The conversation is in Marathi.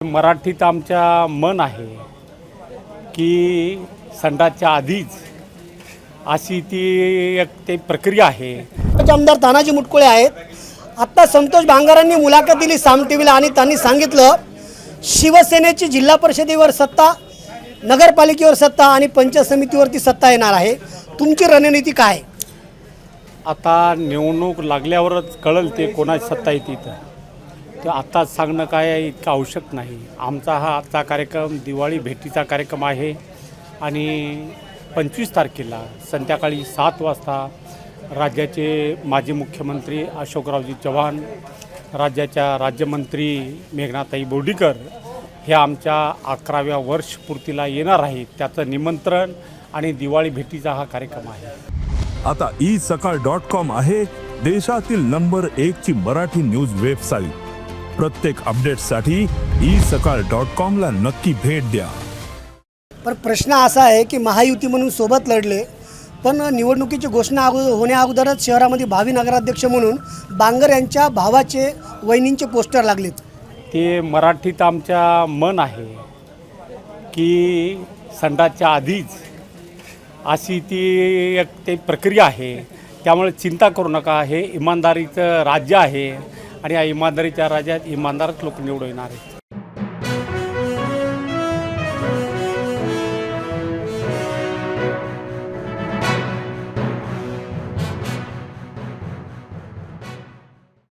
मराठीत आमच्या मन आहे की संडासच्या आधीच अशी ती एक ते प्रक्रिया आहे. आमदार तानाजी मुटकुळे आहेत. आत्ता संतोष भांगारांनी मुलाखत दिली साम टी व्हीला आणि त्यांनी सांगितलं शिवसेनेची जिल्हा परिषदेवर सत्ता नगरपालिकेवर सत्ता आणि पंचायत समितीवरती सत्ता येणार आहे. तुमची रणनीती काय? आता निवडणूक लागल्यावरच कळल ते कोणाची सत्ता येते इथं ते आत्ताच सांगणं काय इतकं आवश्यक नाही. आमचा हा आजचा कार्यक्रम दिवाळी भेटीचा कार्यक्रम आहे. आणि पंचवीस तारखेला संध्याकाळी सात वाजता राज्याचे माजी मुख्यमंत्री अशोकरावजी चव्हाण राज्याच्या राज्यमंत्री मेघनाताई बोर्डीकर हे आमच्या अकराव्या वर्षपूर्तीला येणार आहेत. त्याचं निमंत्रण आणि दिवाळी भेटीचा हा कार्यक्रम आहे. आता ई सकाळ डॉट कॉम आहे देशातील नंबर एक ची मराठी न्यूज वेबसाईट. प्रत्येक अपडेटसाठी ई सकाळ डॉट कॉम ला नक्की भेट द्या. पण प्रश्न असा आहे की महायुती म्हणून सोबत लढले पण निवडणुकीची घोषणा अगो होण्या अगोदरच शहरामध्ये भावी नगराध्यक्ष म्हणून बांगर यांच्या भावाचे वहिनींचे पोस्टर लागलेत. ते मराठीत आमच्या मन आहे की संडासच्या आधीच अशी ती एक ते प्रक्रिया आहे. त्यामुळे चिंता करू नका. हे इमानदारीचं राज्य आहे. आणि या इमानदारीच्या राज्यात इमानदारच लोक निवडून येणार आहे